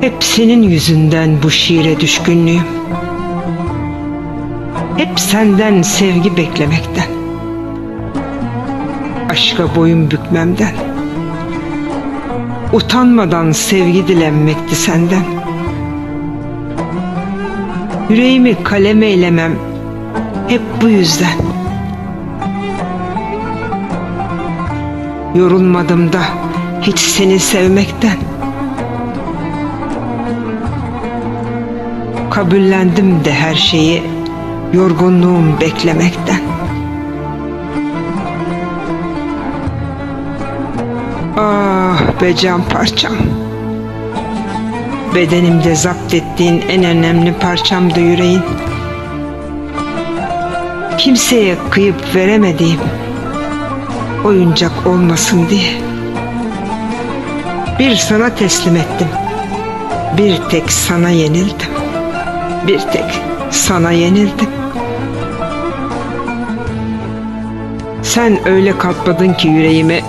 Hep senin yüzünden bu şiire düşkünlüğüm. Hep senden sevgi beklemekten. Aşka boyun bükmemden. Utanmadan sevgi dilenmekti senden. Yüreğimi kalem eylemem hep bu yüzden. Yorulmadım da hiç seni sevmekten. Kabullendim de her şeyi yorgunluğum beklemekten. Ah be can parçam. Bedenimde zapt ettiğin en önemli parçamdı yüreğin. Kimseye kıyıp veremediğim oyuncak olmasın diye. Bir sana teslim ettim. Bir tek sana yenildim. Bir tek sana yenildim. Sen öyle katladın ki yüreğime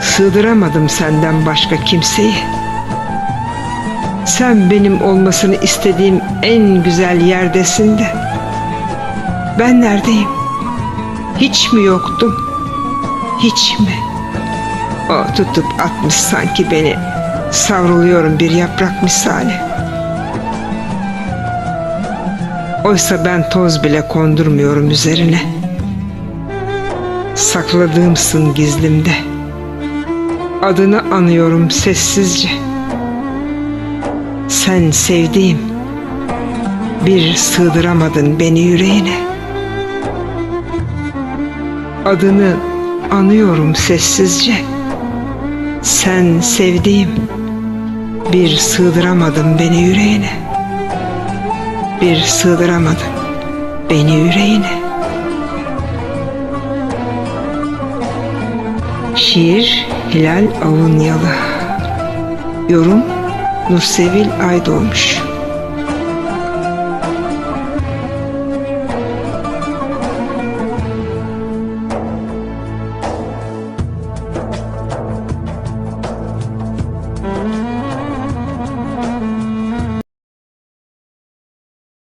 sığdıramadım senden başka kimseyi. Sen benim olmasını istediğim en güzel yerdesin de. Ben neredeyim? Hiç mi yoktum? Hiç mi? O tutup atmış sanki beni. Savruluyorum bir yaprak misali. Oysa ben toz bile kondurmuyorum üzerine. Sakladığımsın gizlimde. Adını anıyorum sessizce. Sen sevdiğim, bir sığdıramadın beni yüreğine. Adını anıyorum sessizce. Sen sevdiğim, bir sığdıramadın beni yüreğine. Bir sığdıramadın beni yüreğine. Şiir Hilal Avunyalı. Yorum Nursevil Aydoğmuş